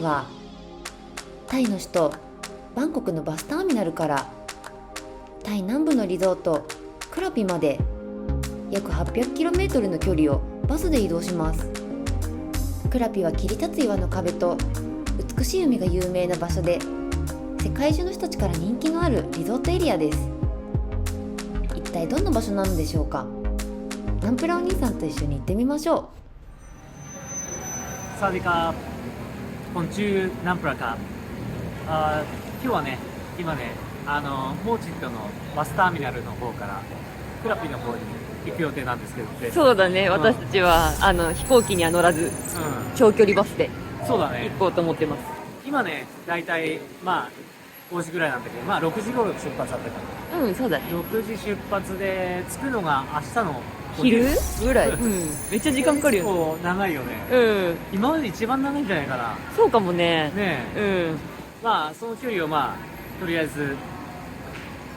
はタイの首都バンコクのバスターミナルからタイ南部のリゾートクラピまで約 800km の距離をバスで移動します。クラピは切り立つ岩の壁と美しい海が有名な場所で世界中の人たちから人気のあるリゾートエリアです。一体どんな場所なのでしょうか？ナンプラお兄さんと一緒に行ってみましょう。サワディカ昆虫ナンプラカあー今日はね今ねあのモーチットのバスターミナルの方からクラピの方に行く予定なんですけど。ねそうだね、うん。私たちはあの飛行機には乗らずう長距離バスでんそうだ行ねこうと思ってます。今ね大体まあ5時ぐらいなんだけどまあ6時頃出発だったから。うんそうだね。6時出発で着くのが明日の昼？5時ぐらい、うん、めっちゃ時間かかるよね。結構長いよね。うん。今まで一番長いんじゃないかなそうかもね。ねえ。うん。まあその距離をまあとりあえず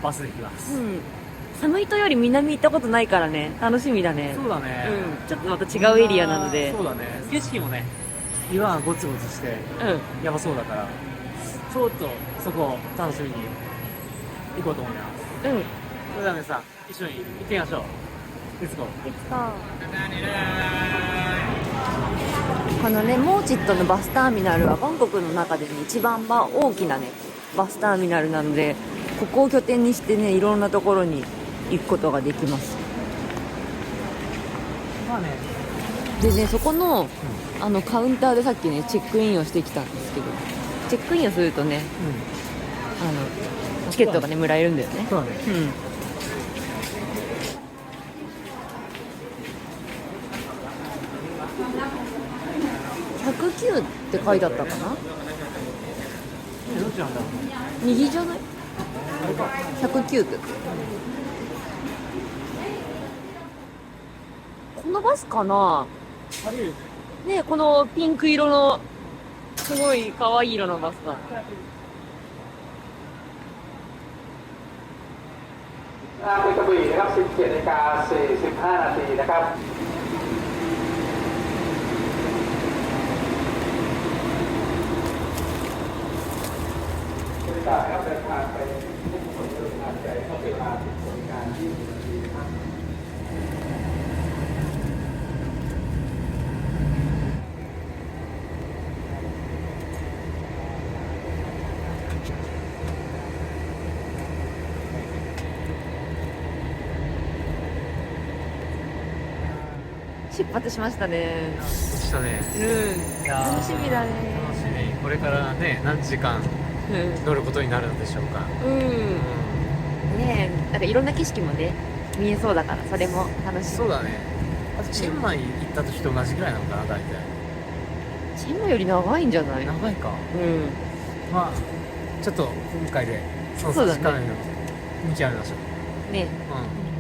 バスで行きます、うん。寒いとより南行ったことないからね。楽しみだね。そうだね、うん。ちょっとまた違うエリアなので。そうだね。景色もね岩がゴツゴツしてうん。やばそうだからちょっとそこを楽しみに行こうと思います。うん。それでは皆さん一緒に行ってみましょうレッツゴーこのねモーチットのバスターミナルはバンコクの中でね一番まあ大きなねバスターミナルなのでここを拠点にしてねいろんなところに行くことができます。まあね。でねそこのあのカウンターでさっきねチェックインをしてきたんですけどチェックインをするとねうん、あのチケットがねもらえるんだよね。そうだね。うん109って書いてあったかなどっちなんだろう右じゃない109ってこのバスかなあれねえこのピンク色のすごい可愛い色のバスだ ทางเป็นกระบี่นะครับ 17นาฬิกา45 นาทีนะครับ บริการนะครับเดินทางไปทุกคนเดินทางใจเข้าไปมาบริการที่ดีครับ 出発しましたねしたねうんいやー楽しみだね楽しみこれからね何時間うん 乗ることになるのでしょうか、うん。うねえなんかいろんな景色もね見えそうだからそれも楽ん、しみ。そうだね。チェンマイ行った時と同じぐらいなのかな大体。チェンマイより長いんじゃない？長いか。うん。まあちょっと今回でそのそうだね。時間を見極めましょう。ね。うん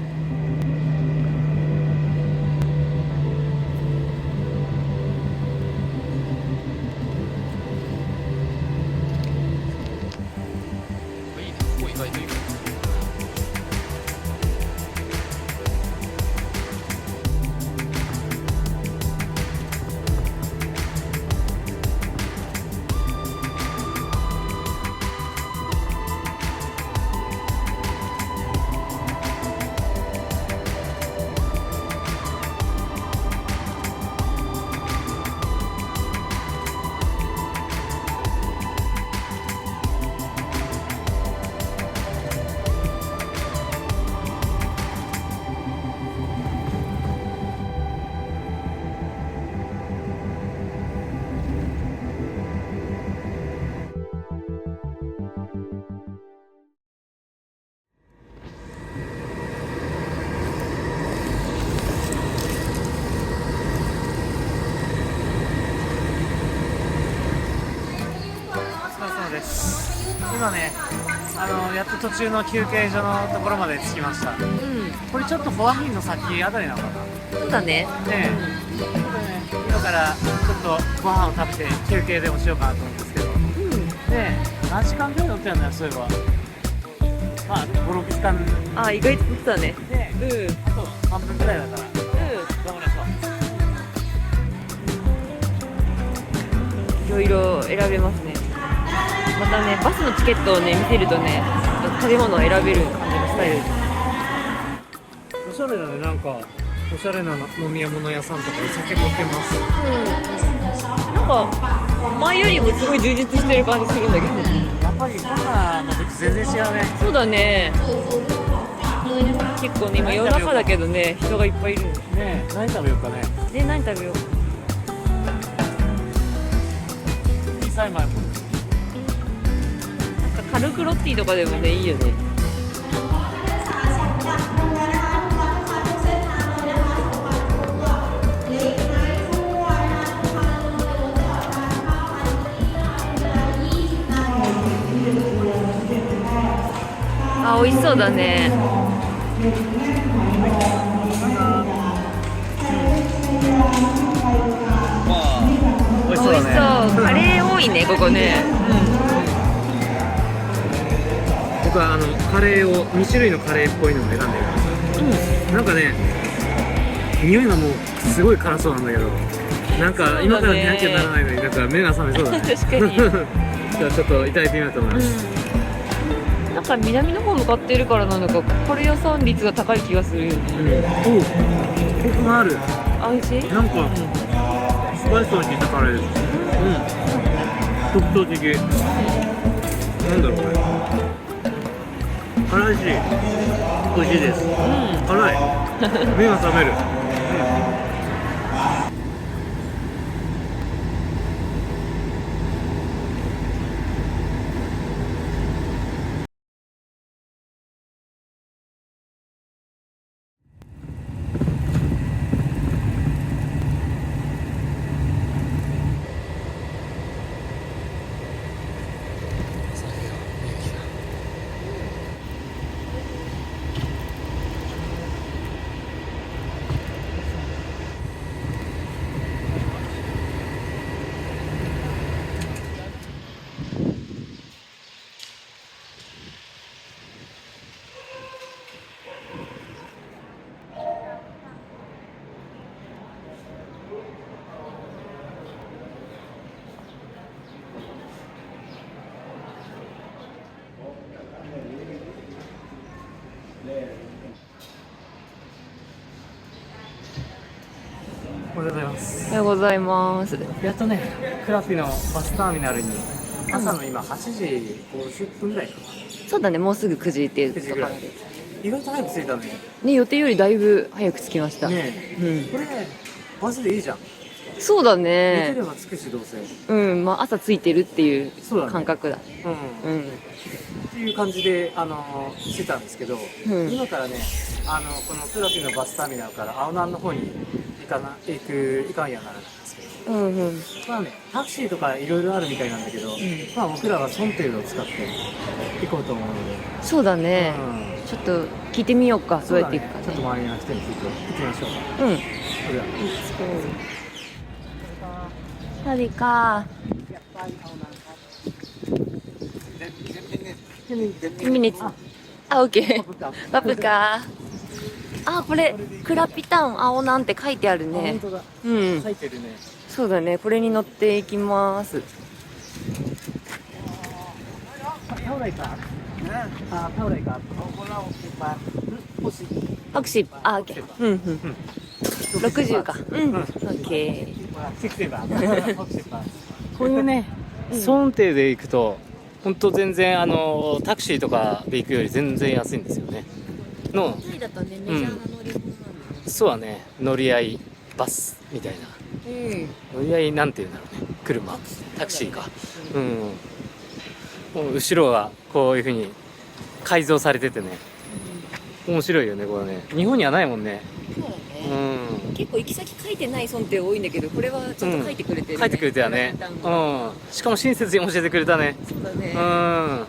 途中の休憩所のところまで着きました。うん。これちょっとフォアフィンの先あたりなのかな？そうだね。ねえ、今からちょっとご飯を食べて休憩でもしようかなと思うんですけど。うん。で何時間ぐらい乗ってるんだよそういえば。まあ56時間。あ意外と撮ってたね。でうんあと半分ぐらいだから。う頑張りましょう。んいよ選べますね。またねバスのチケットをね見せるとね食べ物を選べる感じのスタイルおしゃれだねなんかおしゃれな飲み物屋さんとかお酒持ってます。なんか前よりもすごい充実してる感じするんだけど。やっぱりコロナの時全然違うねそうだね。結構ね今夜中だけどね人がいっぱいいるね。え何食べようかね。で何食べよう。小さい前も。なんかカルクロッティとかでもねいいよね。あ美味しそうだね。美味しそう。カレー多いねここね僕はあのカレーを2種類のカレーっぽいのを選んでる。なんかね匂いがもうすごい辛そうなんだけど。なんか今から見なきゃならないのになんか目が覚めそうだね。確かに。じゃあちょっといただいてみようと思います、なんか南の方向かってるからなのかカレー屋さん率が高い気がするよね。おう。コクがある。あ美味しい？なんかスパイスの効いたカレーです。うん。特徴的。なんだろうこれ辛いし美味しいです。辛い。目が覚める。おはうございます。おはようございます。やっとねクラピのバスターミナルに朝の今8時50分ぐらいかな。そうだねもうすぐ9時っていう9時ぐらい。意外と早く着いたね。ね予定よりだいぶ早く着きました、ねうん。これバスでいいじゃんそうだ寝てねれば着くしどうせ。うんまあ朝着いてるっていうそうだね。感覚だ。うん。うん。っていう感じで、あのしてたんですけど、うん。今からねあのこのクラピのバスターミナルから青南の方に行かな行く行かんやならないんですけど。うんうん。まあねタクシーとかいろいろあるみたいなんだけど、まあ僕らはソンテルを使って行こうと思うので、そうだね、うん。ちょっと聞いてみようかどうやって行くかちょっとね周りの人に聞いて行ってみましょう。かうん。それでは何か。ミニッツ。あオッケー。パプカ。あこれクラピタウン青なんて書いてあるあねうん。書いてるね。そうだね。これに乗っていきます。アクあオッケー。うんうん。60か。うん。オッケー こういうね、ソンテで行くと、本当全然あのタクシーとかで行くより全然安いんですよね。の、タイだとねメジャーな乗り物そうはね、乗り合いバスみたいな。うん乗り合いなんていうんだろうね、車、タクシーか。うん。もう後ろがこういう風に改造されててね、面白いよね、これね。日本にはないもんね。そうだねうん。結構行き先書いてない損って多いんだけどこれはちゃんと書いてくれてる、ね書いてくれたよね。うん。しかも親切に教えてくれたね。そうだねうん。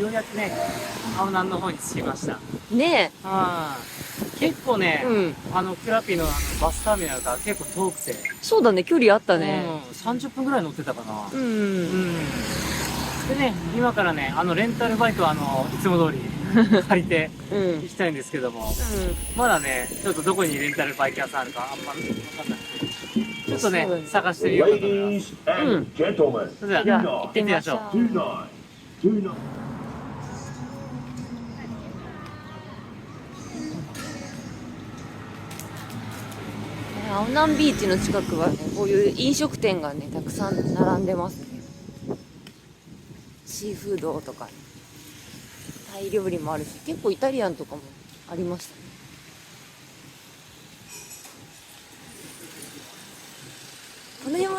ようやくね、青南の方に着きました。ねあ結構ね、え。うん。あの、クラピのあのバスターミナルから結構遠くて、そうだね、距離あったね。うん、30分ぐらい乗ってたかな。うん。うん。でね、今からね、あの、レンタルバイクをあの、いつも通り 借りてうん。行きたいんですけども、まだね、ちょっとどこにレンタルバイク屋さんあるかあんま分かんなくて、ちょっとね探してみようかと思います。And gentlemen, それでは、じゃあ、行行ってみましょうみましょう。do not, do not. 青南ビーチの近くはね、こういう飲食店がね、たくさん並んでますね。シーフードとか、ね、タイ料理もあるし、結構イタリアンとかもありましたね。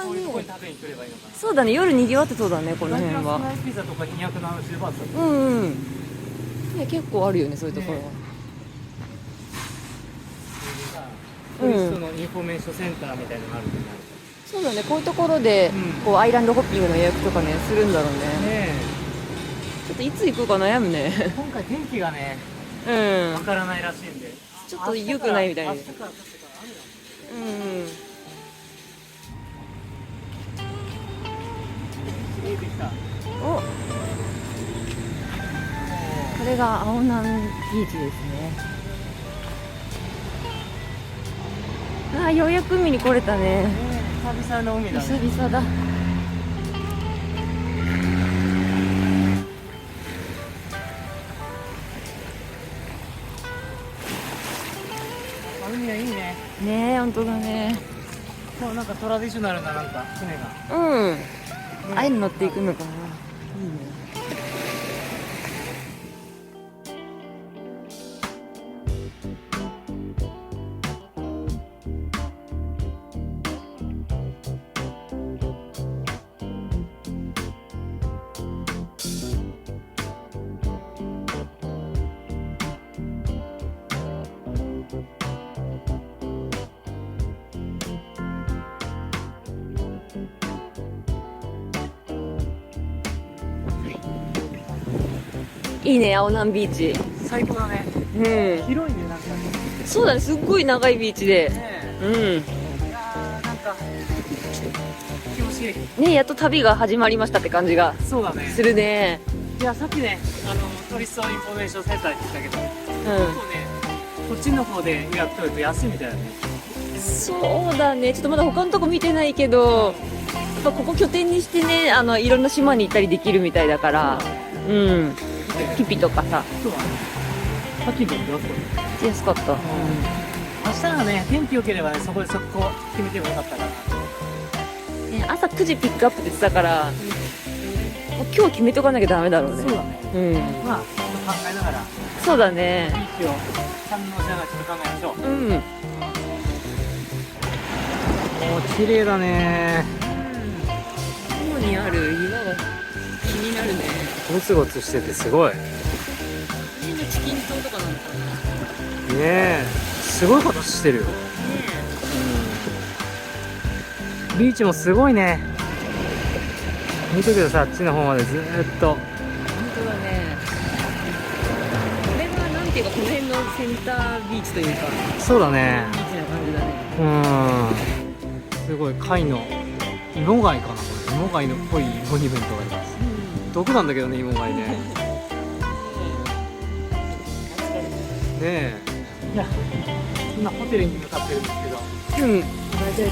こういうとこにね、食べに来ればいいのかな。そうだね、夜賑わってそうだね、この辺スは。ナイピザとか270バーツだとうんうん。ね、結構あるよね、そういうところは。トリストのインフォメーションセンターみたいなのがあるんじゃないそうだね、こういうところで、うんこう、アイランドホッピングの予約とかね、するんだろうね。ねちょっといつ行くか悩むね。え今回天気がね、うん。わからないらしいんで。ちょっと良くないみたいで明日から明日から明日から雨だうん。えてきた。おこれが青南ビーチですねああようやく海に来れたねねえ久々の海だ久ね。々だあ海はいいね。ねえ本当だねもうなんかトラディショナルななんか船が。うんねああいうの乗っていくのかな。いいね。いいね青南ビーチ最高だね。うん広いね、なんか。そうだねすっごい長いビーチでねうんえ。いやーなんか、気持ちいい。ねやっと旅が始まりましたって感じがそうだね。するねいや、さっきね、あの、トリストインフォメーションセンターに行ったけど、う結構ね、こっちの方で予約取ると安いみたいだね。んそうだねちょっとまだ他のとこ見てないけどやっぱここ拠点にしてねあのいろんな島に行ったりできるみたいだからうんピピとかさ。さっきのとこ安かった。明日はね、天気良ければね、そこで速攻決めてもよかったかな。ね朝9時ピックアップって言ってたからもう今日決めとかなきゃダメだろうね。そうだね。うん。まあ、考えながら、そうだね。天気を堪能しながらちょっと考えましょう。うん。おー、綺麗だね。雲にある岩がなるねゴツゴツしててすごい。チキン島とかなのかなえ、すごい形してるよ。ビーチもすごいね。見てください、あっちの方までずーっと。本当だねこれがなんていうかこの辺のセンタービーチというかそうだね。ビーチな感じだねうん。すごい、貝の、芋貝かなこれ。芋貝のっぽいモニュメントがあります。毒なんだけどね、芋貝ね。ねえ。いや、今ホテルに向かってるんですけど、うん大体ね、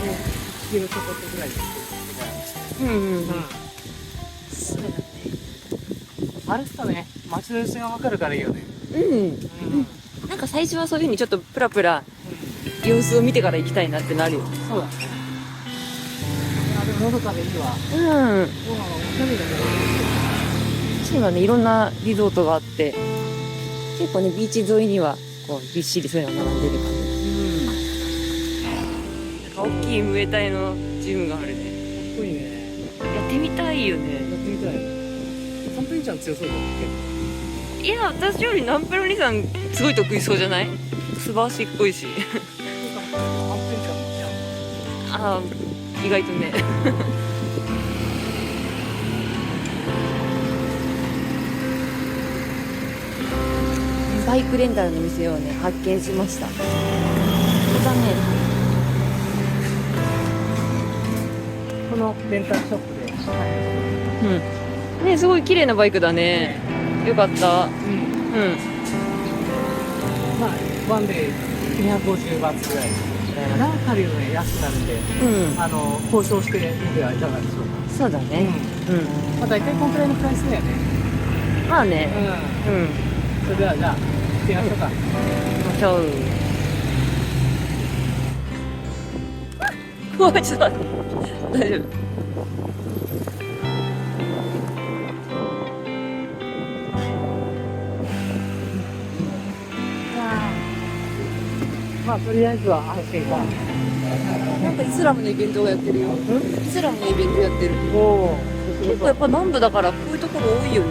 昼とぐらいですうんうんうん。そうだね。歩くとね、街の様子がわかるからいいよね。うんうん。なんか最初はそういう風にちょっとプラプラ様子を見てから行きたいなってなるよそうだね。いや、でものどかでいいわ。うんご飯はおしゃれだけど。今ねいろんなリゾートがあって結構ねビーチ沿いにはこうびっしりそういうのが並んでる感じ。なんか大きいムエタイのジムがあるね。かっこいいね。やってみたいよやっねてみたい。サンプリンちゃん強そうだっいや私よりナンプロ兄さんすごい得意そうじゃない？素晴らしいっぽいし。あ意外とねバイクレンタルの店をね発見しました。ここだねこのレンタルショップで、うん。ねすごい綺麗なバイクだね。よかった。うん、うん。まあ、ワンデー250バーツぐらい。何借りるのね、安くなるんで、うん。あの、交渉してみてはいかがでしょうか。そうだね。うん。まあ、大体こんくらいのプライスだよね。まあね。ううんん。それでは、じゃあ、行ってみましょうか。行きましょうちょっと待って大丈夫まあ、とりあえずは安心か。なんかイスラムのイベントがやってるよイスラムのイベントやってるおお。結構やっぱ南部だからこういうところ多いよね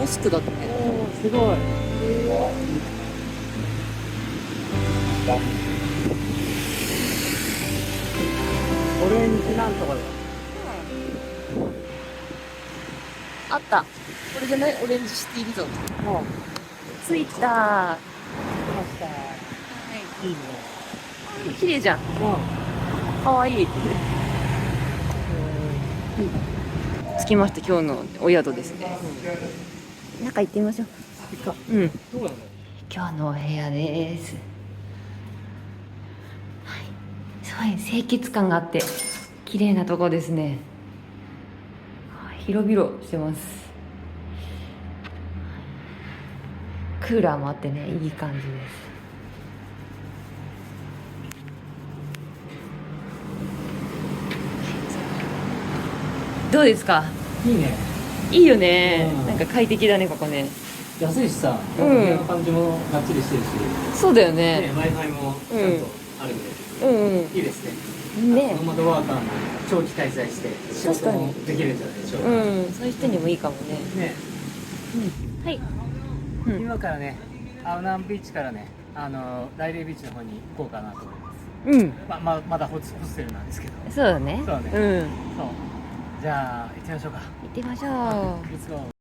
モスクだっておーすごい。オレンジなんとかだよ。あったこれじゃない？オレンジシティリゾートもう、着いた来ました。いいね。綺麗じゃんうん。かわいい着きました今日のお宿ですね中行ってみましょう。うん今日のお部屋ですはいすごい清潔感があって綺麗なとこですね。はい広々してます。クーラーもあってねいい感じです。どうですか？いいね。いいよね、うん。なんか快適だねここね。安いしさ、感じもがっちりしてるし、そうだよね、ね Wi-Fi もちゃんとあるんで、うんうんいいですね。ねノマドワーカーも長期滞在して仕事もできるんじゃないでしょうか。うんそういう人にもいいかもねね、はいうん今からね、アウナンビーチからね、あのライレービーチの方に行こうかなと思います。うんまままだホスホステルなんですけど。そうだねそうねうんそう。じゃあ行ってみましょうか。行ってみましょうレッツゴー。